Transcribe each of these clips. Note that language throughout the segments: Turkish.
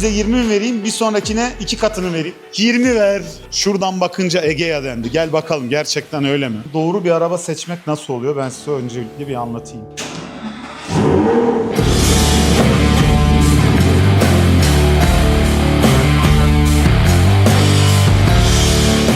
%20 mi vereyim bir sonrakine iki katını vereyim. 20 ver. Şuradan bakınca Egea dendi. Gel bakalım gerçekten öyle mi? Doğru bir araba seçmek nasıl oluyor ben size öncelikle bir anlatayım.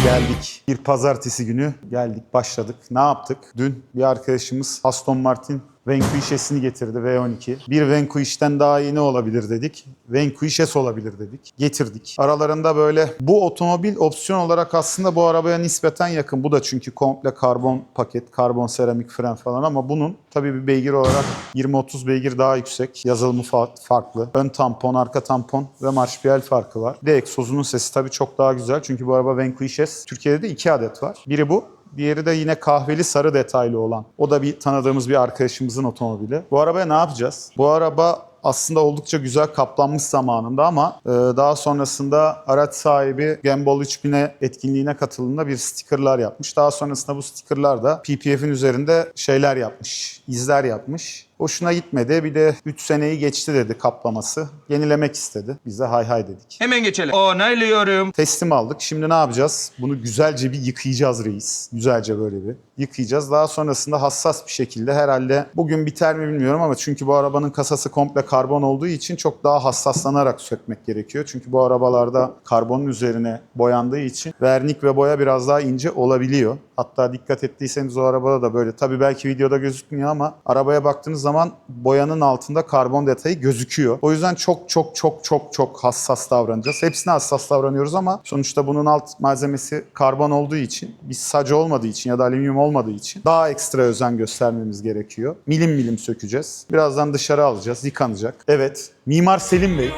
Geldik. Bir pazartesi günü geldik başladık. Ne yaptık? Dün bir arkadaşımız Aston Martin Vanquish'esini getirdi V12. Bir Vanquish'ten daha iyi ne olabilir dedik. Vanquish S olabilir dedik. Getirdik. Aralarında böyle bu otomobil opsiyon olarak aslında bu arabaya nispeten yakın. Bu da çünkü komple karbon paket, karbon seramik fren falan ama bunun tabii bir beygir olarak 20-30 beygir daha yüksek. Yazılımı fa- farklı. Ön tampon, arka tampon ve marşpiyel farkı var. Bir de egzozunun sesi tabii çok daha güzel. Çünkü bu araba Vanquish S. Türkiye'de de iki adet var. Biri bu. Diğeri de yine kahveli sarı detaylı olan. O da bir tanıdığımız bir arkadaşımızın otomobili. Bu arabaya ne yapacağız? Bu araba aslında oldukça güzel kaplanmış zamanında ama e, daha sonrasında araç sahibi Gambol 3000'e etkinliğine katıldığında bir stickerlar yapmış. Daha sonrasında bu stickerlar da PPF'in üzerinde şeyler yapmış, izler yapmış. Hoşuna gitmedi. Bir de 3 seneyi geçti dedi kaplaması. Yenilemek istedi. Biz de hay hay dedik. Hemen geçelim. Onaylıyorum. Teslim aldık. Şimdi ne yapacağız? Bunu güzelce bir yıkayacağız reis. Güzelce böyle bir yıkayacağız. Daha sonrasında hassas bir şekilde herhalde bugün biter mi bilmiyorum ama çünkü bu arabanın kasası komple karbon olduğu için çok daha hassaslanarak sökmek gerekiyor. Çünkü bu arabalarda karbonun üzerine boyandığı için vernik ve boya biraz daha ince olabiliyor. Hatta dikkat ettiyseniz o arabada da böyle. Tabii belki videoda gözükmüyor ama arabaya baktığınız zaman boyanın altında karbon detayı gözüküyor. O yüzden çok çok çok çok çok hassas davranacağız. Hepsine hassas davranıyoruz ama sonuçta bunun alt malzemesi karbon olduğu için, bir sacı olmadığı için ya da alüminyum olmadığı için daha ekstra özen göstermemiz gerekiyor. Milim milim sökeceğiz. Birazdan dışarı alacağız, yıkanacak. Evet, Mimar Selim Bey.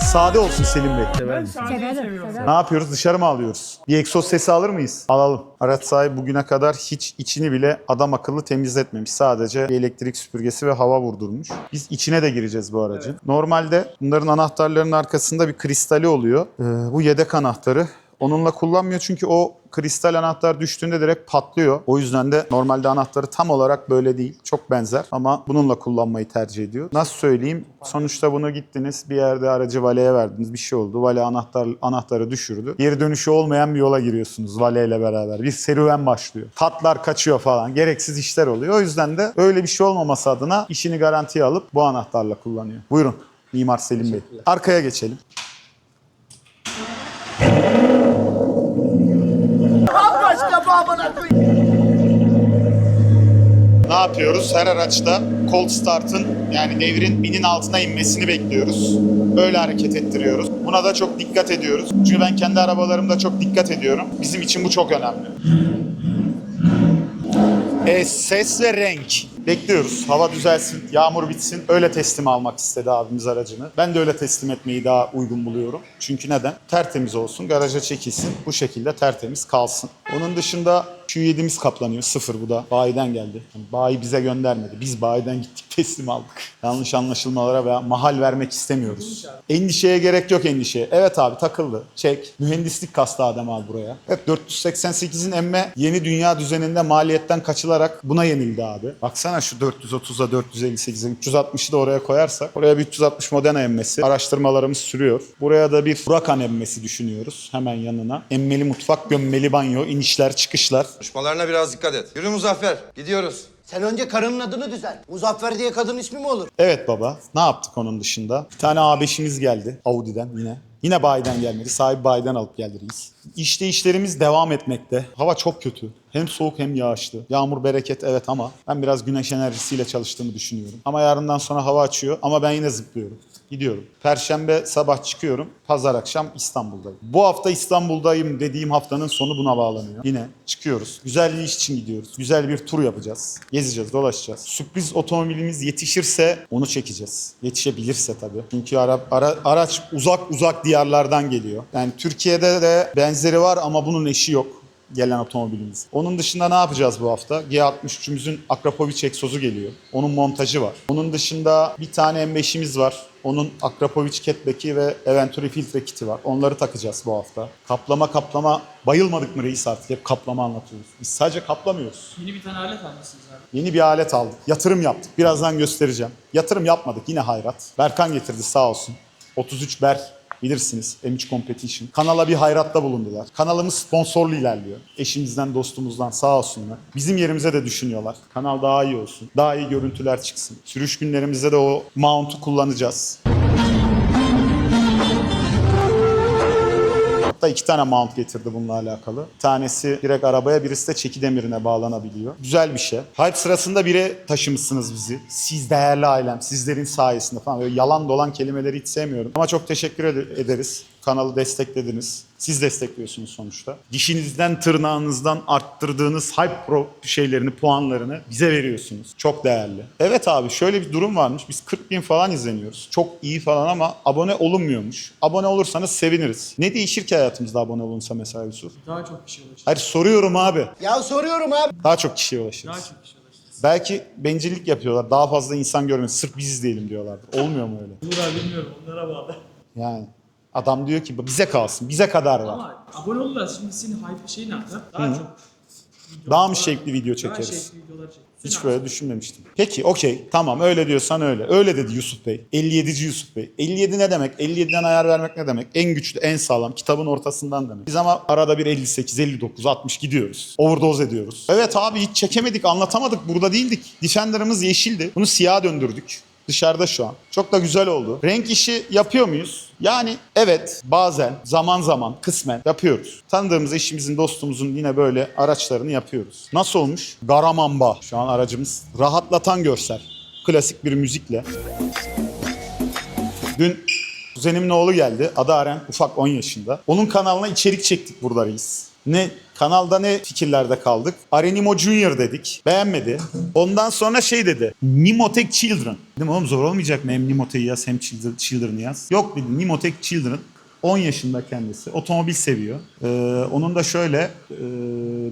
Sade olsun Selim Bey. Ben sadeyi seviyorum. Ne yapıyoruz? Dışarı mı alıyoruz? Bir egzoz sesi alır mıyız? Alalım. Araç sahibi bugüne kadar hiç içini bile adam akıllı temizletmemiş. Sadece bir elektrik süpürgesi ve hava vurdurmuş. Biz içine de gireceğiz bu aracın. Normalde bunların anahtarlarının arkasında bir kristali oluyor. Ee, bu yedek anahtarı. Onunla kullanmıyor çünkü o kristal anahtar düştüğünde direkt patlıyor. O yüzden de normalde anahtarı tam olarak böyle değil. Çok benzer ama bununla kullanmayı tercih ediyor. Nasıl söyleyeyim? Sonuçta bunu gittiniz bir yerde aracı valeye verdiniz. Bir şey oldu. Vale anahtar anahtarı düşürdü. Geri dönüşü olmayan bir yola giriyorsunuz valeyle beraber. Bir serüven başlıyor. Tatlar kaçıyor falan. Gereksiz işler oluyor. O yüzden de öyle bir şey olmaması adına işini garantiye alıp bu anahtarla kullanıyor. Buyurun Mimar Selim Bey. Arkaya geçelim. Ne yapıyoruz? Her araçta cold start'ın yani devrin binin altına inmesini bekliyoruz. Böyle hareket ettiriyoruz. Buna da çok dikkat ediyoruz. Çünkü ben kendi arabalarımda çok dikkat ediyorum. Bizim için bu çok önemli. E, ses ve renk. Bekliyoruz. Hava düzelsin, yağmur bitsin. Öyle teslim almak istedi abimiz aracını. Ben de öyle teslim etmeyi daha uygun buluyorum. Çünkü neden? Tertemiz olsun, garaja çekilsin. Bu şekilde tertemiz kalsın. Onun dışında Q7'miz kaplanıyor. Sıfır bu da. Bayiden geldi. Yani bayi bize göndermedi. Biz bayiden gittik teslim aldık. Yanlış anlaşılmalara veya mahal vermek istemiyoruz. Endişeye gerek yok endişeye. Evet abi takıldı. Çek. Mühendislik kastı Adem abi buraya. Evet 488'in emme yeni dünya düzeninde maliyetten kaçılarak buna yenildi abi. Baksana şu 430'a 458'e 360'ı da oraya koyarsak oraya bir 360 Modena emmesi. Araştırmalarımız sürüyor. Buraya da bir Huracan emmesi düşünüyoruz hemen yanına. Emmeli mutfak, gömmeli banyo, inişler, çıkışlar. Konuşmalarına biraz dikkat et. Yürü Muzaffer. Gidiyoruz. Sen önce karının adını düzen. Muzaffer diye kadın ismi mi olur? Evet baba. Ne yaptık onun dışında? Bir tane A5'imiz geldi. Audi'den yine. Yine bayiden gelmedi. Sahibi bayiden alıp geldi reis. İşte işlerimiz devam etmekte. Hava çok kötü. Hem soğuk hem yağışlı. Yağmur bereket evet ama ben biraz güneş enerjisiyle çalıştığımı düşünüyorum. Ama yarından sonra hava açıyor ama ben yine zıplıyorum. Gidiyorum. Perşembe sabah çıkıyorum. Pazar akşam İstanbul'dayım. Bu hafta İstanbul'dayım dediğim haftanın sonu buna bağlanıyor. Yine çıkıyoruz. Güzel bir iş için gidiyoruz. Güzel bir tur yapacağız. Gezeceğiz, dolaşacağız. Sürpriz otomobilimiz yetişirse onu çekeceğiz. Yetişebilirse tabii. Çünkü ara, ara- araç uzak uzak diyarlardan geliyor. Yani Türkiye'de de benzeri var ama bunun eşi yok gelen otomobilimiz. Onun dışında ne yapacağız bu hafta? G63'ümüzün Akrapovic egzozu geliyor. Onun montajı var. Onun dışında bir tane M5'imiz var. Onun Akrapovic catback'i ve Eventuri filtre kiti var. Onları takacağız bu hafta. Kaplama kaplama bayılmadık mı reis artık? Hep kaplama anlatıyoruz. Biz sadece kaplamıyoruz. Yeni bir tane alet almışsınız abi. Yeni bir alet aldık. Yatırım yaptık. Birazdan göstereceğim. Yatırım yapmadık. Yine hayrat. Berkan getirdi sağ olsun. 33 Ber bilirsiniz M3 Competition. Kanala bir hayratta bulundular. Kanalımız sponsorlu ilerliyor. Eşimizden, dostumuzdan sağ olsunlar. Bizim yerimize de düşünüyorlar. Kanal daha iyi olsun. Daha iyi görüntüler çıksın. Sürüş günlerimizde de o mount'u kullanacağız. Hatta iki tane mount getirdi bununla alakalı. Tanesi direkt arabaya, birisi de çeki demirine bağlanabiliyor. Güzel bir şey. Hype sırasında bire taşımışsınız bizi. Siz değerli ailem, sizlerin sayesinde falan. Böyle yalan dolan kelimeleri hiç sevmiyorum. Ama çok teşekkür ed- ederiz. Kanalı desteklediniz. Siz destekliyorsunuz sonuçta. Dişinizden, tırnağınızdan arttırdığınız Hype Pro şeylerini, puanlarını bize veriyorsunuz. Çok değerli. Evet abi şöyle bir durum varmış. Biz 40 bin falan izleniyoruz. Çok iyi falan ama abone olunmuyormuş. Abone olursanız seviniriz. Ne değişir ki hayatımızda abone olunsa mesela Yusuf? Daha çok kişi ulaşır. Hayır soruyorum abi. Ya soruyorum abi. Daha çok kişiye ulaşırız. Daha çok kişi ulaşır. Belki bencillik yapıyorlar. Daha fazla insan görmesin. Sırf biz izleyelim diyorlardır. Olmuyor mu öyle? Olur abi bilmiyorum onlara bağlı. Yani adam diyor ki bize kalsın. Bize kadar var. Ama abone olurlar şimdi senin hype şeyini atar. Daha çok video Daha mı şekli video Daha çekeriz? videolar çekeriz. Hiç böyle düşünmemiştim. Peki okey tamam öyle diyorsan öyle. Öyle dedi Yusuf Bey. 57. Yusuf Bey. 57 ne demek? 57'den ayar vermek ne demek? En güçlü, en sağlam, kitabın ortasından demek. Biz ama arada bir 58, 59, 60 gidiyoruz. Overdose ediyoruz. Evet abi hiç çekemedik, anlatamadık. Burada değildik. Defender'ımız yeşildi. Bunu siyaha döndürdük. Dışarıda şu an. Çok da güzel oldu. Renk işi yapıyor muyuz? Yani evet bazen zaman zaman kısmen yapıyoruz. Tanıdığımız eşimizin dostumuzun yine böyle araçlarını yapıyoruz. Nasıl olmuş? Garamamba şu an aracımız. Rahatlatan görsel. Klasik bir müzikle. Dün kuzenimin oğlu geldi. Adı Aren. Ufak 10 yaşında. Onun kanalına içerik çektik burada reis. Ne kanalda ne fikirlerde kaldık. Arenimo Junior dedik. Beğenmedi. Ondan sonra şey dedi. Nimotech Children. Dedim oğlum zor olmayacak mı hem Nimotech'i yaz hem Children- Children'ı yaz. Yok dedi Nimotech Children. 10 yaşında kendisi. Otomobil seviyor. Ee, onun da şöyle e,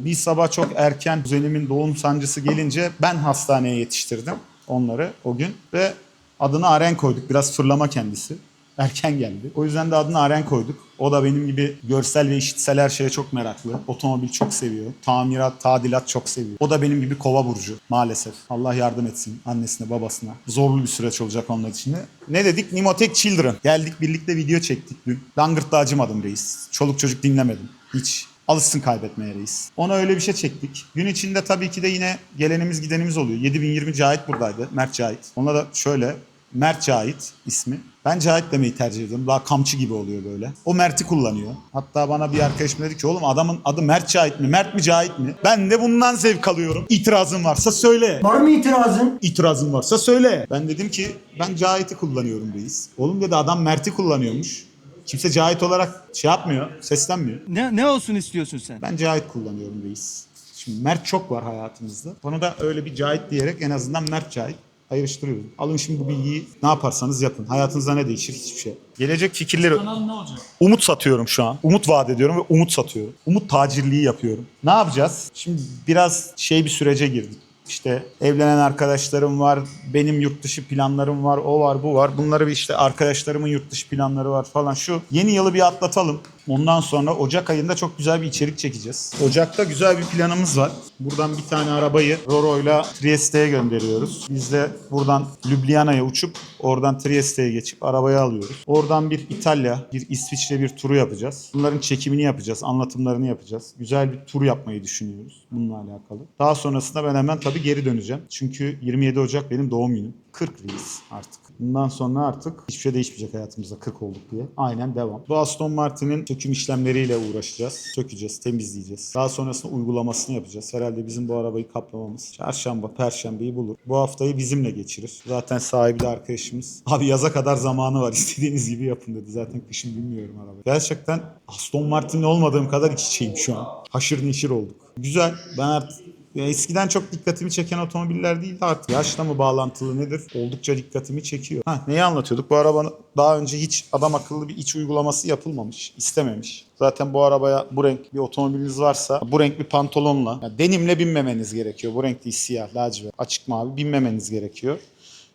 bir sabah çok erken kuzenimin doğum sancısı gelince ben hastaneye yetiştirdim onları o gün ve adını Aren koyduk. Biraz fırlama kendisi. Erken geldi. O yüzden de adını Aren koyduk. O da benim gibi görsel ve işitsel her şeye çok meraklı. Otomobil çok seviyor. Tamirat, tadilat çok seviyor. O da benim gibi kova burcu maalesef. Allah yardım etsin annesine, babasına. Zorlu bir süreç olacak onlar için de. Ne dedik? Nimotech Children. Geldik birlikte video çektik dün. Langırt'ta acımadım reis. Çoluk çocuk dinlemedim. Hiç. Alışsın kaybetmeye reis. Ona öyle bir şey çektik. Gün içinde tabii ki de yine gelenimiz gidenimiz oluyor. 7020 Cahit buradaydı. Mert Cahit. Ona da şöyle Mert Cahit ismi. Ben Cahit demeyi tercih ediyorum. Daha kamçı gibi oluyor böyle. O Mert'i kullanıyor. Hatta bana bir arkadaşım dedi ki oğlum adamın adı Mert Cahit mi? Mert mi Cahit mi? Ben de bundan zevk alıyorum. İtirazın varsa söyle. Var mı itirazın? İtirazın varsa söyle. Ben dedim ki ben Cahit'i kullanıyorum reis. Oğlum dedi adam Mert'i kullanıyormuş. Kimse Cahit olarak şey yapmıyor, seslenmiyor. Ne, ne olsun istiyorsun sen? Ben Cahit kullanıyorum reis. Şimdi Mert çok var hayatımızda. Onu da öyle bir Cahit diyerek en azından Mert Cahit ayrıştırıyoruz. Alın şimdi bu bilgiyi ne yaparsanız yapın. Hayatınızda ne değişir? Hiçbir şey. Gelecek fikirleri Kanal ne olacak? umut satıyorum şu an. Umut vaat ediyorum ve umut satıyorum. Umut tacirliği yapıyorum. Ne yapacağız? Şimdi biraz şey bir sürece girdik. İşte evlenen arkadaşlarım var, benim yurt dışı planlarım var, o var, bu var. Bunları bir işte arkadaşlarımın yurt dışı planları var falan. Şu yeni yılı bir atlatalım. Ondan sonra Ocak ayında çok güzel bir içerik çekeceğiz. Ocak'ta güzel bir planımız var. Buradan bir tane arabayı Roro'yla Trieste'ye gönderiyoruz. Biz de buradan Ljubljana'ya uçup oradan Trieste'ye geçip arabayı alıyoruz. Oradan bir İtalya, bir İsviçre bir turu yapacağız. Bunların çekimini yapacağız, anlatımlarını yapacağız. Güzel bir tur yapmayı düşünüyoruz bununla alakalı. Daha sonrasında ben hemen tabii geri döneceğim. Çünkü 27 Ocak benim doğum günüm. 40 reis artık. Bundan sonra artık hiçbir şey değişmeyecek hayatımızda 40 olduk diye. Aynen devam. Bu Aston Martin'in söküm işlemleriyle uğraşacağız. Sökeceğiz, temizleyeceğiz. Daha sonrasında uygulamasını yapacağız. Herhalde bizim bu arabayı kaplamamız çarşamba, perşembeyi bulur. Bu haftayı bizimle geçirir. Zaten sahibi de arkadaşımız. Abi yaza kadar zamanı var. İstediğiniz gibi yapın dedi. Zaten kışın bilmiyorum arabayı. Gerçekten Aston Martin'le olmadığım kadar iç içeyim şu an. Haşır neşir olduk. Güzel. Ben artık eskiden çok dikkatimi çeken otomobiller değildi artık. Yaşla mı bağlantılı nedir? Oldukça dikkatimi çekiyor. Ha, neyi anlatıyorduk? Bu arabanın daha önce hiç adam akıllı bir iç uygulaması yapılmamış. istememiş. Zaten bu arabaya bu renk bir otomobiliniz varsa bu renk bir pantolonla ya denimle binmemeniz gerekiyor. Bu renk değil siyah, lacivert, açık mavi binmemeniz gerekiyor.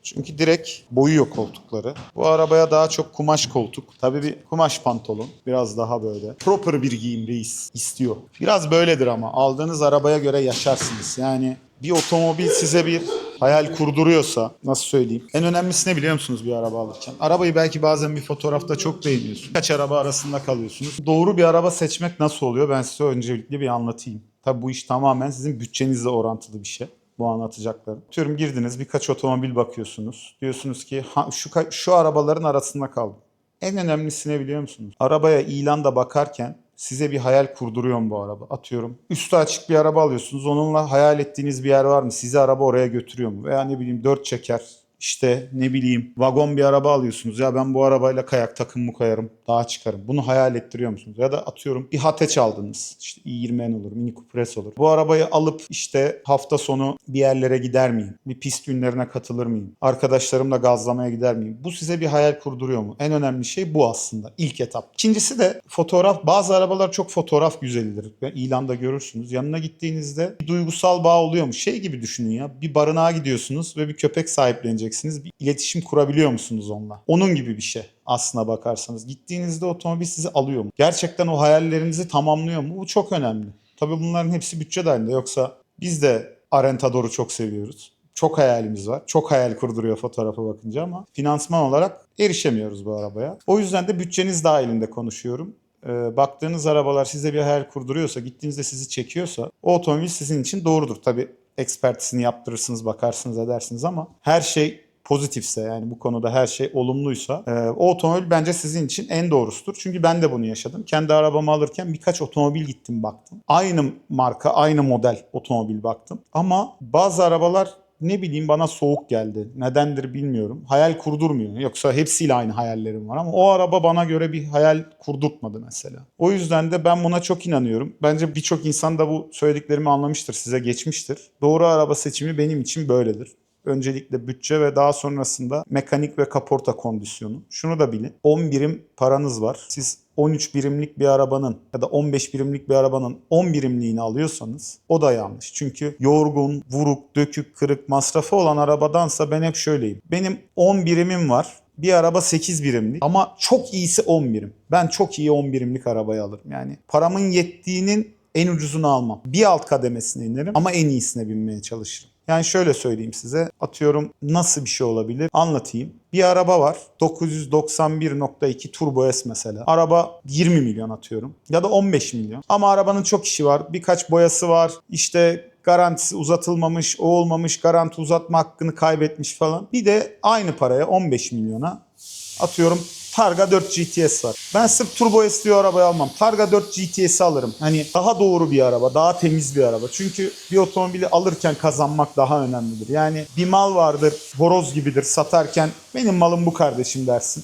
Çünkü direkt boyuyor koltukları. Bu arabaya daha çok kumaş koltuk. Tabii bir kumaş pantolon. Biraz daha böyle. Proper bir giyim reis istiyor. Biraz böyledir ama. Aldığınız arabaya göre yaşarsınız. Yani bir otomobil size bir hayal kurduruyorsa nasıl söyleyeyim? En önemlisi ne biliyor musunuz bir araba alırken? Arabayı belki bazen bir fotoğrafta çok beğeniyorsunuz. Kaç araba arasında kalıyorsunuz. Doğru bir araba seçmek nasıl oluyor? Ben size öncelikle bir anlatayım. Tabii bu iş tamamen sizin bütçenizle orantılı bir şey. Bu anlatacaklarım. Diyorum girdiniz birkaç otomobil bakıyorsunuz. Diyorsunuz ki ha, şu, şu arabaların arasında kaldım. En önemlisi ne biliyor musunuz? Arabaya ilanda bakarken size bir hayal kurduruyor mu bu araba? Atıyorum. Üstü açık bir araba alıyorsunuz. Onunla hayal ettiğiniz bir yer var mı? Sizi araba oraya götürüyor mu? Veya ne bileyim dört çeker işte ne bileyim vagon bir araba alıyorsunuz. Ya ben bu arabayla kayak takımımı koyarım, dağa çıkarım. Bunu hayal ettiriyor musunuz? Ya da atıyorum bir Hateç aldınız. İşte i20N olur, Mini Cooper olur. Bu arabayı alıp işte hafta sonu bir yerlere gider miyim? Bir pist günlerine katılır mıyım? Arkadaşlarımla gazlamaya gider miyim? Bu size bir hayal kurduruyor mu? En önemli şey bu aslında. İlk etap. İkincisi de fotoğraf. Bazı arabalar çok fotoğraf güzelidir. Ve ilanda görürsünüz. Yanına gittiğinizde bir duygusal bağ oluyor mu? Şey gibi düşünün ya. Bir barınağa gidiyorsunuz ve bir köpek sahipleneceksiniz. Bir iletişim kurabiliyor musunuz onunla? Onun gibi bir şey aslına bakarsanız. Gittiğinizde otomobil sizi alıyor mu? Gerçekten o hayallerinizi tamamlıyor mu? Bu çok önemli. Tabii bunların hepsi bütçe dahilinde. Yoksa biz de Arentador'u çok seviyoruz. Çok hayalimiz var. Çok hayal kurduruyor fotoğrafa bakınca ama finansman olarak erişemiyoruz bu arabaya. O yüzden de bütçeniz dahilinde konuşuyorum. Ee, baktığınız arabalar size bir hayal kurduruyorsa, gittiğinizde sizi çekiyorsa o otomobil sizin için doğrudur. Tabii ekspertisini yaptırırsınız, bakarsınız, edersiniz ama her şey pozitifse yani bu konuda her şey olumluysa e, o otomobil bence sizin için en doğrusudur. Çünkü ben de bunu yaşadım. Kendi arabamı alırken birkaç otomobil gittim baktım. Aynı marka, aynı model otomobil baktım. Ama bazı arabalar ne bileyim bana soğuk geldi. Nedendir bilmiyorum. Hayal kurdurmuyor. Yoksa hepsiyle aynı hayallerim var ama o araba bana göre bir hayal kurdurtmadı mesela. O yüzden de ben buna çok inanıyorum. Bence birçok insan da bu söylediklerimi anlamıştır, size geçmiştir. Doğru araba seçimi benim için böyledir. Öncelikle bütçe ve daha sonrasında mekanik ve kaporta kondisyonu. Şunu da bilin. 10 birim paranız var. Siz 13 birimlik bir arabanın ya da 15 birimlik bir arabanın 10 birimliğini alıyorsanız o da yanlış. Çünkü yorgun, vuruk, dökük, kırık masrafı olan arabadansa ben hep şöyleyim. Benim 10 birimim var. Bir araba 8 birimlik ama çok iyisi 10 birim. Ben çok iyi 10 birimlik arabayı alırım. Yani paramın yettiğinin en ucuzunu almam. Bir alt kademesine inerim ama en iyisine binmeye çalışırım. Yani şöyle söyleyeyim size. Atıyorum nasıl bir şey olabilir? Anlatayım. Bir araba var. 991.2 Turbo S mesela. Araba 20 milyon atıyorum. Ya da 15 milyon. Ama arabanın çok işi var. Birkaç boyası var. İşte garantisi uzatılmamış, o olmamış, garanti uzatma hakkını kaybetmiş falan. Bir de aynı paraya 15 milyona atıyorum Targa 4 GTS var. Ben sırf turbo S diyor arabayı almam. Targa 4 GTS'i alırım. Hani daha doğru bir araba, daha temiz bir araba. Çünkü bir otomobili alırken kazanmak daha önemlidir. Yani bir mal vardır, horoz gibidir. Satarken benim malım bu kardeşim dersin.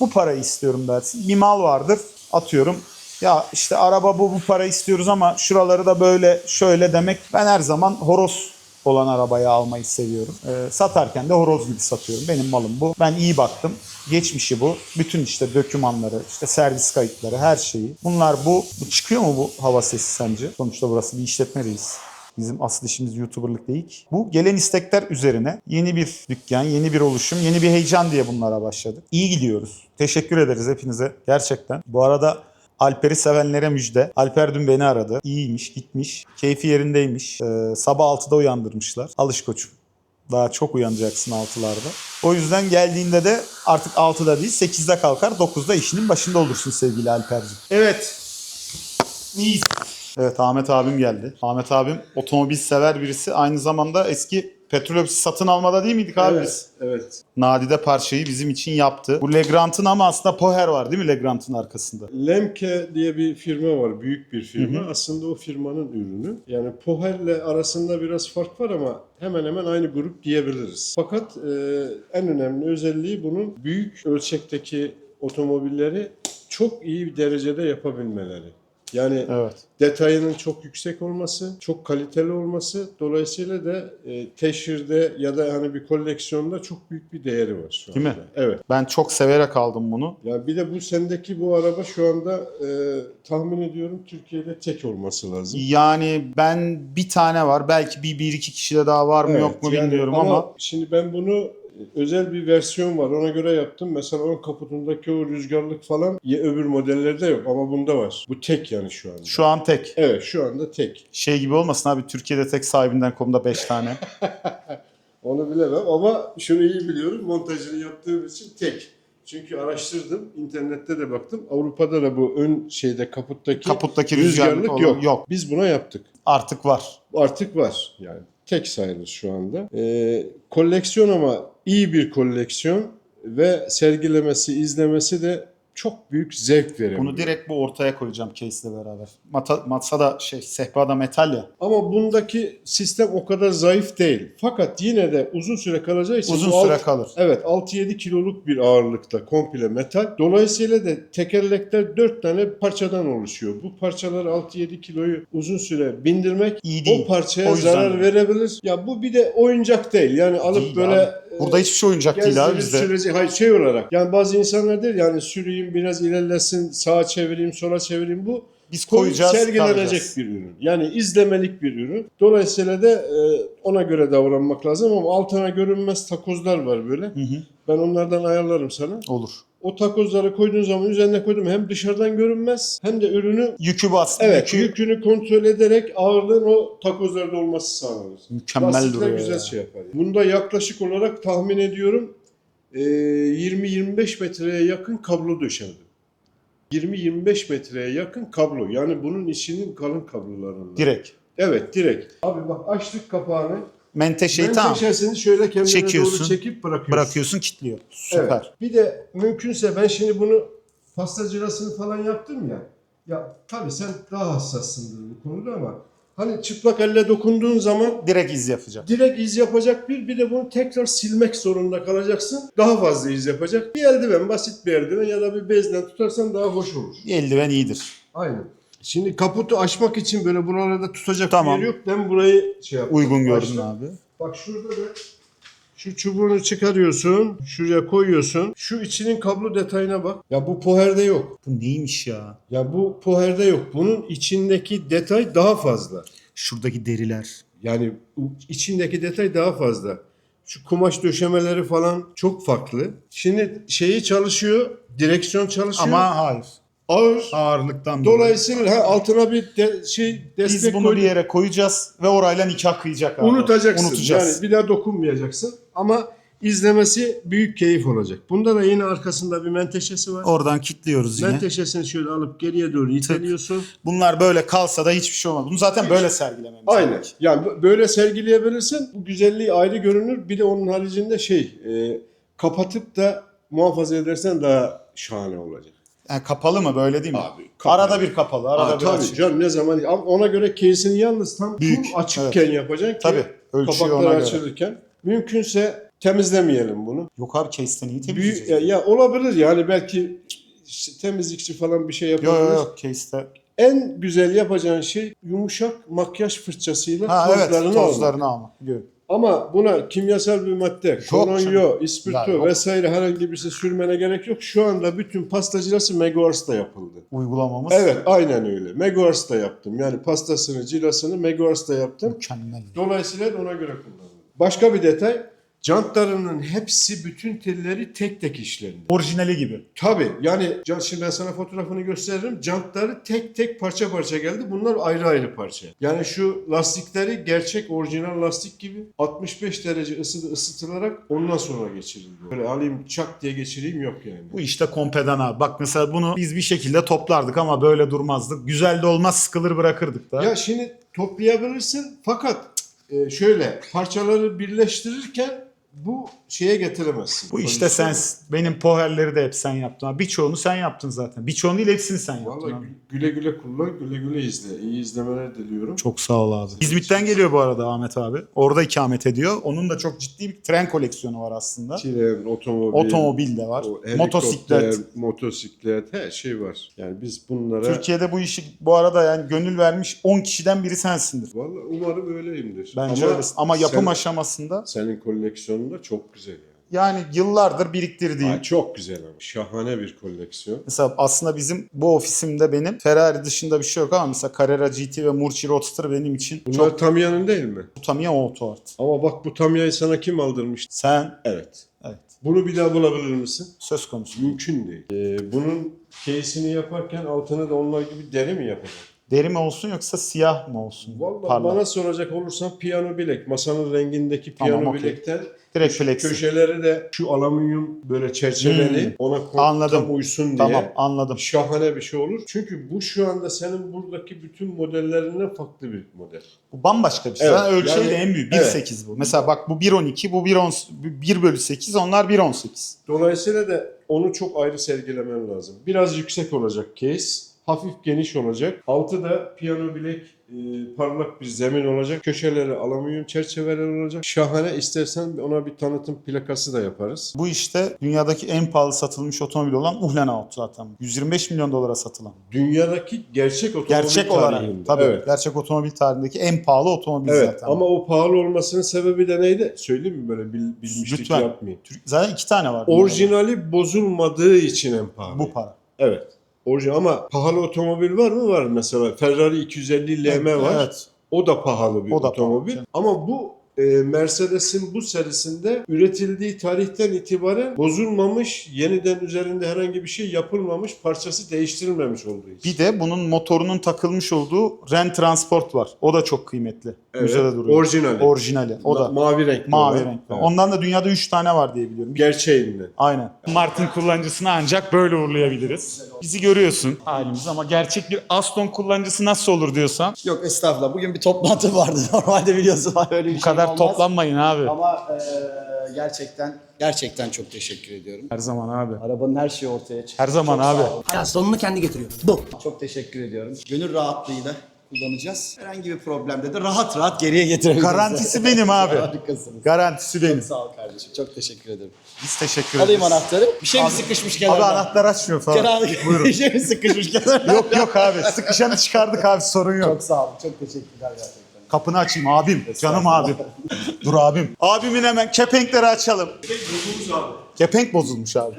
Bu parayı istiyorum dersin. Bir mal vardır, atıyorum. Ya işte araba bu bu para istiyoruz ama şuraları da böyle şöyle demek. Ben her zaman horoz olan arabayı almayı seviyorum. Ee, satarken de horoz gibi satıyorum. Benim malım bu. Ben iyi baktım. Geçmişi bu. Bütün işte dokümanları, işte servis kayıtları, her şeyi. Bunlar bu. Bu çıkıyor mu bu hava sesi sence? Sonuçta burası bir işletmedeyiz. Bizim asıl işimiz YouTuber'lık değil. Bu gelen istekler üzerine yeni bir dükkan, yeni bir oluşum, yeni bir heyecan diye bunlara başladık. İyi gidiyoruz. Teşekkür ederiz hepinize gerçekten. Bu arada Alper'i sevenlere müjde. Alper dün beni aradı. İyiymiş, gitmiş. Keyfi yerindeymiş. Ee, sabah 6'da uyandırmışlar. Alış koçum. Daha çok uyanacaksın 6'larda. O yüzden geldiğinde de artık 6'da değil 8'de kalkar 9'da işinin başında olursun sevgili Alper'cim. Evet. İyi. Evet Ahmet abim geldi. Ahmet abim otomobil sever birisi. Aynı zamanda eski petrol satın almada değil miydik abi biz? Evet, evet. Nadide parçayı bizim için yaptı. Bu Legrand'ın ama aslında Poher var değil mi Legrand'ın arkasında? Lemke diye bir firma var, büyük bir firma. Aslında o firmanın ürünü. Yani Poher'le arasında biraz fark var ama hemen hemen aynı grup diyebiliriz. Fakat e, en önemli özelliği bunun büyük ölçekteki otomobilleri çok iyi bir derecede yapabilmeleri. Yani Evet. detayının çok yüksek olması, çok kaliteli olması dolayısıyla da e, teşhirde ya da hani bir koleksiyonda çok büyük bir değeri var şu anda. Değil mi? Evet. Ben çok severek aldım bunu. Ya bir de bu sendeki bu araba şu anda e, tahmin ediyorum Türkiye'de tek olması lazım. Yani ben bir tane var. Belki bir, bir iki kişide daha var mı Evet, yok mu yani bilmiyorum ama, şimdi ben bunu özel bir versiyon var ona göre yaptım. Mesela ön kaputundaki o rüzgarlık falan ya öbür modellerde yok ama bunda var. Bu tek yani şu anda. şu an tek. Evet şu anda tek. Şey gibi olmasın abi Türkiye'de tek sahibinden komda 5 tane. Onu bilemem ama şunu iyi biliyorum. Montajını yaptığım için tek. Çünkü araştırdım. internette de baktım. Avrupa'da da bu ön şeyde kaputtaki, Kaputtaki rüzgarlık olan- yok. yok. Biz buna yaptık. Artık var. Artık var yani. Tek sayılır şu anda. Ee, koleksiyon ama iyi bir koleksiyon ve sergilemesi, izlemesi de çok büyük zevk veriyor. Bunu direkt bu ortaya koyacağım case'le beraber. Mata, masa da şey sehpada metal ya. Ama bundaki sistem o kadar zayıf değil. Fakat yine de uzun süre kalacağı için Uzun süre alt- kalır. Evet 6-7 kiloluk bir ağırlıkta komple metal. Dolayısıyla da tekerlekler 4 tane parçadan oluşuyor. Bu parçaları 6-7 kiloyu uzun süre bindirmek İyi değil. o parçaya O zarar de. verebilir. Ya bu bir de oyuncak değil. Yani alıp Değil böyle abi. Burada hiçbir şey oyuncak değil abi bizde. süreci hayır şey olarak. Yani bazı insanlar der yani süreyim biraz ilerlesin sağa çevireyim sola çevireyim bu Biz koyacağız, sergilenecek kalacağız. bir ürün. Yani izlemelik bir ürün. Dolayısıyla da e, ona göre davranmak lazım ama altına görünmez takozlar var böyle. Hı hı. Ben onlardan ayarlarım sana. Olur. O takozları koyduğun zaman üzerine koydum hem dışarıdan görünmez hem de ürünü Yükü bastı. evet yükü yükünü kontrol ederek ağırlığın o takozlarda olması sağlanır. mükemmel Lastikler duruyor. güzel ya. şey yapar. Bunda yaklaşık olarak tahmin ediyorum e, 20-25 metreye yakın kablo döşendi. 20-25 metreye yakın kablo. Yani bunun içinin kalın kablolarından. Direkt. Evet direkt. Abi bak açtık kapağını. Menteşeyi tamam. Menteşesini şöyle kendine Çekiyorsun, doğru çekip bırakıyorsun. Bırakıyorsun kilitliyor. Süper. Evet. Bir de mümkünse ben şimdi bunu pastacırasını falan yaptım ya. Ya tabii sen daha hassassındır bu konuda ama hani çıplak elle dokunduğun zaman Direkt iz yapacak. direkt iz yapacak bir bir de bunu tekrar silmek zorunda kalacaksın. Daha fazla iz yapacak. Bir eldiven basit bir eldiven ya da bir bezle tutarsan daha hoş olur. Eldiven iyidir. Aynen. Şimdi kaputu açmak için böyle buralarda tutacak Tamam. bir yer yok. Ben burayı şey yaptım. Uygun gördün açtım. abi. Bak şurada da şu çubuğunu çıkarıyorsun, şuraya koyuyorsun. Şu içinin kablo detayına bak. Ya bu poherde yok. Bu neymiş ya? Ya bu poherde yok. Bunun içindeki detay daha fazla. Şuradaki deriler. Yani içindeki detay daha fazla. Şu kumaş döşemeleri falan çok farklı. Şimdi şeyi çalışıyor, direksiyon çalışıyor. Ama hayır. Ağır. Ağırlıktan dolayı. Dolayısıyla altına bir de, şey destek Biz bunu koyduk. bir yere koyacağız ve orayla nikah kıyacak abi. Unutacaksın. Unutacağız. Yani bir daha dokunmayacaksın. Ama izlemesi büyük keyif olacak. Bunda da yine arkasında bir menteşesi var. Oradan kilitliyoruz yine. Menteşesini şöyle alıp geriye doğru iteliyorsun. Bunlar böyle kalsa da hiçbir şey olmaz. Bunu zaten böyle sergilememiz Aynen. gerek. Yani böyle sergileyebilirsin. Bu güzelliği ayrı görünür. Bir de onun haricinde şey e, kapatıp da muhafaza edersen daha şahane olacak. Yani kapalı mı böyle değil mi? Abi, kapalı. Arada bir kapalı, arada Aa, bir tabii açık. canım ne zaman ama ona göre case'ini yalnız tam Büyük, full açıkken yapacaksın ki Tabii, ölçüyü kapaklar ona göre. açılırken. Mümkünse temizlemeyelim bunu. Yok abi case'ten iyi Büyük, temizleyeceğiz. ya, ya olabilir yani belki işte temizlikçi falan bir şey Yok yapabilir. yok yok case'te. En güzel yapacağın şey yumuşak makyaj fırçasıyla Ha evet tozlarını almak. tozlarını almak. Ama buna kimyasal bir madde, kolonyo, ispirto Ya yok. vesaire herhangi bir şey sürmene gerek yok. Şu anda bütün pastacılası Megoars'ta yapıldı. Uygulamamız Evet aynen öyle. Megoars'ta yaptım. Yani pastasını, cilasını Megoars'ta yaptım. mükemmel. Dolayısıyla ona göre kullanıldı. Başka bir detay. Jantlarının hepsi bütün telleri tek tek işlendi. Orijinali gibi. Tabii yani can- şimdi ben sana fotoğrafını gösteririm. Jantları tek tek parça parça geldi. Bunlar ayrı ayrı parça. Yani şu lastikleri gerçek orijinal lastik gibi 65 derece ısıdı ısıtılarak ondan sonra geçirildi. Böyle alayım çak diye geçireyim yok yani. Bu işte kompeden abi. Bak mesela bunu biz bir şekilde toplardık ama böyle durmazdık. Güzel de olmaz sıkılır bırakırdık da. Ya şimdi toplayabilirsin fakat e, şöyle parçaları birleştirirken bu şeye getiremezsin. Bu işte sen benim poherleri de hep sen yaptın. Birçoğunu sen yaptın zaten. Birçoğunu değil hepsini sen yaptın. Abi. gü- güle güle kullan, güle güle izle. İyi izlemeler diliyorum. Çok sağ ol abi. İzmit'ten geliyor bu arada Ahmet abi. Orada ikamet ediyor. Onun da çok ciddi bir tren koleksiyonu var aslında. Tren, otomobil, Otomobil de var. o Motosiklet. motosiklet, her şey var. Yani biz bunlara... Türkiye'de bu işi bu arada yani gönül vermiş 10 kişiden biri sensindir. Vallahi umarım öyleyimdir. Bence öylesin. Ama yapım sen- aşamasında Senin koleksiyonun da çok güzel yani. yani yıllardır biriktirdiğim. Aa, çok güzel ama. Şahane bir koleksiyon. Mesela aslında bizim bu ofisimde benim Ferrari dışında bir şey yok ama mesela Carrera GT ve Murci Roadster benim için Bunlar çok Tamiya'nın değil mi? Tamiya Auto Art. Ama bak bu Tamiya'yı sana kim aldırmıştı? Sen Evet. evet Bunu bir daha bulabilir misin? söz konusu. Mümkün değil. Ee, bunun case'ini yaparken altına da onlar gibi deri mi yapacak? Deri mi olsun yoksa siyah mı olsun? Vallahi Parlak. bana soracak olursan piyano bilek. Masanın rengindeki piyano Tamam, okey. bilekten Direkt flexi. köşeleri de şu alüminyum böyle çerçeveli Hmm. ona Anladım. tam uysun diye. Tamam anladım. Şahane bir şey olur. Çünkü bu şu anda senin buradaki bütün modellerinden farklı bir model. Bu bambaşka bir şey. Evet, Zaten ölçeği yani- de en büyük. evet. 1.8 bu. Mesela bak bu 1.12, bu 1, 1 bölü 8, onlar 1.18. Dolayısıyla da onu çok ayrı sergilemen lazım. Biraz yüksek olacak case. Hafif geniş olacak. Altı da piyano bilek e, parlak bir zemin olacak. Köşeleri alüminyum çerçeveler olacak. Şahane istersen ona bir tanıtım plakası da yaparız. Bu işte dünyadaki en pahalı satılmış otomobil olan Uhlenhaut zaten. 125 milyon dolara satılan. Dünyadaki gerçek otomobil Gerçek olarak. tarihinde. Tabii. Evet. Gerçek otomobil tarihindeki en pahalı otomobil Evet zaten. ama o pahalı olmasının sebebi de neydi? Söyleyeyim mi böyle bil, bilmişlik Lütfen. yapmayayım. Zaten iki tane var. Orijinali bozulmadığı için en pahalı. Bu para. Evet. Orijinal ama pahalı otomobil var mı? Var mesela. Ferrari 250 LM var. Evet. O da pahalı bir O da otomobil. pahalı. Ama bu e, Mercedes'in bu serisinde üretildiği tarihten itibaren bozulmamış, yeniden üzerinde herhangi bir şey yapılmamış, parçası değiştirilmemiş olduğu için. Bir de bunun motorunun takılmış olduğu Ren Transport var. O da çok kıymetli. Evet, Müzede duruyor. orijinali. Orijinali. O da mavi renkli. mavi olan. renkli. Evet. Ondan da dünyada 3 tane var diye biliyorum. Gerçeğinden. Aynen. Martin kullanıcısını ancak böyle uğurlayabiliriz. Bizi görüyorsun halimiz ama gerçek bir Aston kullanıcısı nasıl olur diyorsan Yok estağfurullah. Bugün bir toplantı vardı. Normalde biliyorsun öyle bir bu şey kadar olmaz. toplanmayın abi. Ama eee, gerçekten gerçekten çok teşekkür ediyorum. Her zaman abi. Arabanın her şeyi ortaya çıktı. Her zaman Çok abi. Hayat sonunu kendi getiriyor. Bu. Çok teşekkür ediyorum. Gönül rahatlığıyla kullanacağız. Herhangi bir problemde de rahat rahat geriye getirebiliriz. Garantisi benim abi. Harikasınız. Garantisi benim. Sağ ol kardeşim. Çok teşekkür ederim. Biz teşekkür Alayım ederiz. anahtarı. Bir şey mi sıkışmış Abi kenarda? anahtar açmıyor falan. Kenarda bir şey mi sıkışmış kenarda? Yok yok abi. Sıkışanı çıkardık abi sorun yok. Çok sağ olun. Çok teşekkürler gerçekten. Kapını açayım abim. Canım abim. Dur abim. Abimin hemen kepenkleri açalım. Kepenk bozulmuş abi. Allah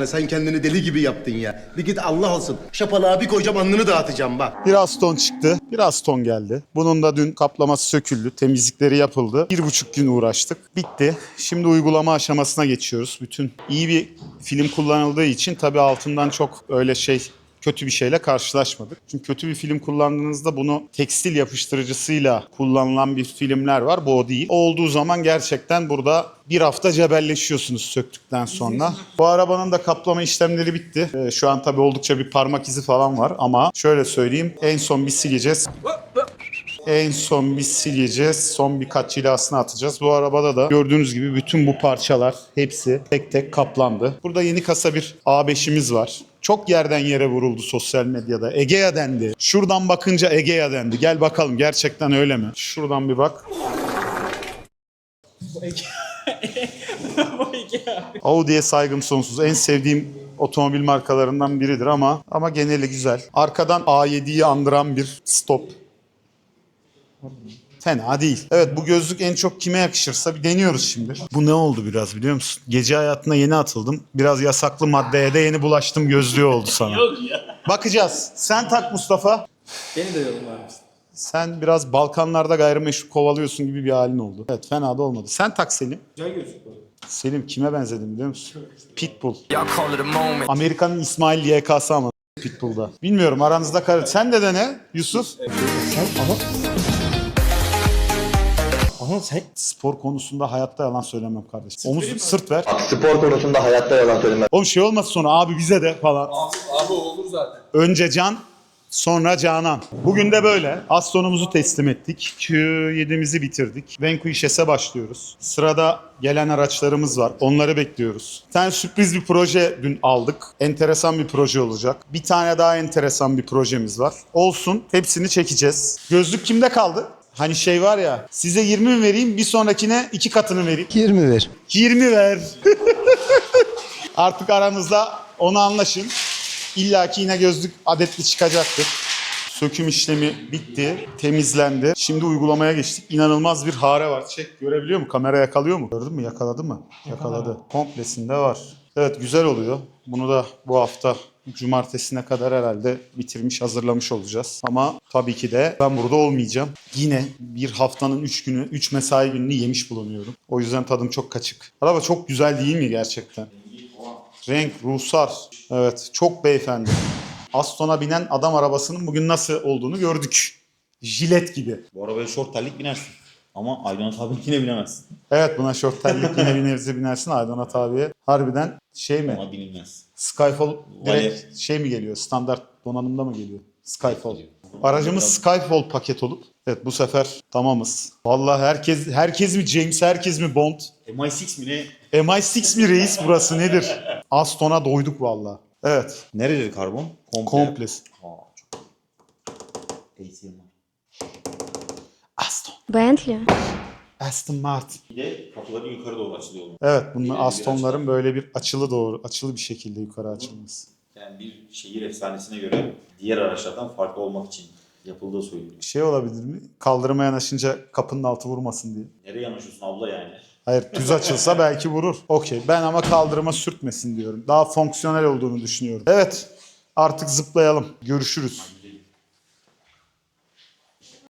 aşkına sen kendini deli gibi yaptın ya. Bir git Allah olsun. Şapalığa bir koyacağım alnını dağıtacağım bak. Bir Aston çıktı. Bir Aston geldi. Bunun da dün kaplaması söküldü. Temizlikleri yapıldı. Bir buçuk gün uğraştık. Bitti. Şimdi uygulama aşamasına geçiyoruz. Bütün iyi bir film kullanıldığı için tabii altından çok öyle şey kötü bir şeyle karşılaşmadık. Çünkü kötü bir film kullandığınızda bunu tekstil yapıştırıcısıyla kullanılan bir filmler var. Bu o değil. O olduğu zaman gerçekten burada bir hafta cebelleşiyorsunuz söktükten sonra. Bu arabanın da kaplama işlemleri bitti. Ee, Şu an tabii oldukça bir parmak izi falan var ama şöyle söyleyeyim en son bir sileceğiz. En son bir sileceğiz. Son birkaç cilasını atacağız. Bu arabada da gördüğünüz gibi bütün bu parçalar hepsi tek tek kaplandı. Burada yeni kasa bir A5'imiz var. Çok yerden yere vuruldu sosyal medyada. Egea dendi. Şuradan bakınca Egea dendi. Gel bakalım gerçekten öyle mi? Şuradan bir bak. Audi'ye saygım sonsuz. En sevdiğim otomobil markalarından biridir ama ama geneli güzel. Arkadan A7'yi andıran bir stop. Fena değil. Evet bu gözlük en çok kime yakışırsa bir deniyoruz şimdi. Bu ne oldu biraz biliyor musun? Gece hayatına yeni atıldım. Biraz yasaklı maddeye de yeni bulaştım gözlüğü oldu sana. Bakacağız. Sen tak Mustafa. Beni de yorumlar mısın? Sen biraz Balkanlarda gayrimeşru kovalıyorsun gibi bir halin oldu. Evet fena da olmadı. Sen tak Selim. Güzel gözüküyor. Selim kime benzedin biliyor musun? Pitbull. Amerika'nın İsmail YK'sı ama Pitbull'da. Bilmiyorum aranızda kar. Sen de dene Yusuf. Ama sen... Spor konusunda hayatta yalan söylemem kardeşim. Omuz sırt ver. Spor konusunda hayatta yalan söylemem. Oğlum şey olmasın sonra abi bize de falan. Abi, abi olur zaten. Önce Can, sonra Canan. Bugün de böyle. Astonumuzu teslim ettik. Q7'mizi bitirdik. Vanquishes'e başlıyoruz. Sırada gelen araçlarımız var. Onları bekliyoruz. Bir tane sürpriz bir proje dün aldık. Enteresan bir proje olacak. Bir tane daha enteresan bir projemiz var. Olsun. Hepsini çekeceğiz. Gözlük kimde kaldı? Hani şey var ya size 20 mi vereyim bir sonrakine iki katını vereyim. 20 ver. 20 ver. Artık aranızda onu anlaşın. İlla ki yine gözlük adetli çıkacaktır. Söküm işlemi bitti, temizlendi. Şimdi uygulamaya geçtik. İnanılmaz bir hare var. Çek görebiliyor mu? Kamera yakalıyor mu? Gördün mü? Yakaladı mı? Yakaladı. Komplesinde var. Evet güzel oluyor. Bunu da bu hafta cumartesine kadar herhalde bitirmiş, hazırlamış olacağız. Ama tabii ki de ben burada olmayacağım. Yine bir haftanın 3 günü, 3 mesai gününü yemiş bulunuyorum. O yüzden tadım çok kaçık. Araba çok güzel değil mi gerçekten? Renk, ruhsar. Evet, çok beyefendi. Aston'a binen adam arabasının bugün nasıl olduğunu gördük. Jilet gibi. Bu arabaya şort terlik binersin. Ama Aydınat abinkine binemezsin. Evet buna şort terlik yine binerize binersin Aydonat abiye. Harbiden şey mi? Ona binilmez. Skyfall direkt şey mi geliyor? Standart donanımda mı geliyor? Skyfall. Aracımız Skyfall paket olup evet bu sefer tamamız. Vallahi herkes herkes mi James herkes mi Bond? MI6 mi ne? MI6 mi reis burası nedir? Aston'a doyduk vallahi. Evet. Nereleri karbon? Komple. Komples. Çok. Aston. Bentley. Aston Martin. Bir de kapıları yukarı doğru açılıyor. Evet bunun Aston'ların böyle bir açılı doğru açılı bir şekilde yukarı açılması. Yani bir şehir efsanesine göre diğer araçlardan farklı olmak için yapıldığı söyleniyor. Şey olabilir mi? Kaldırıma yanaşınca kapının altı vurmasın diye. Nereye yanaşıyorsun abla yani? Hayır düz açılsa belki vurur. Okey ben ama kaldırıma sürtmesin diyorum. Daha fonksiyonel olduğunu düşünüyorum. Evet artık zıplayalım. Görüşürüz.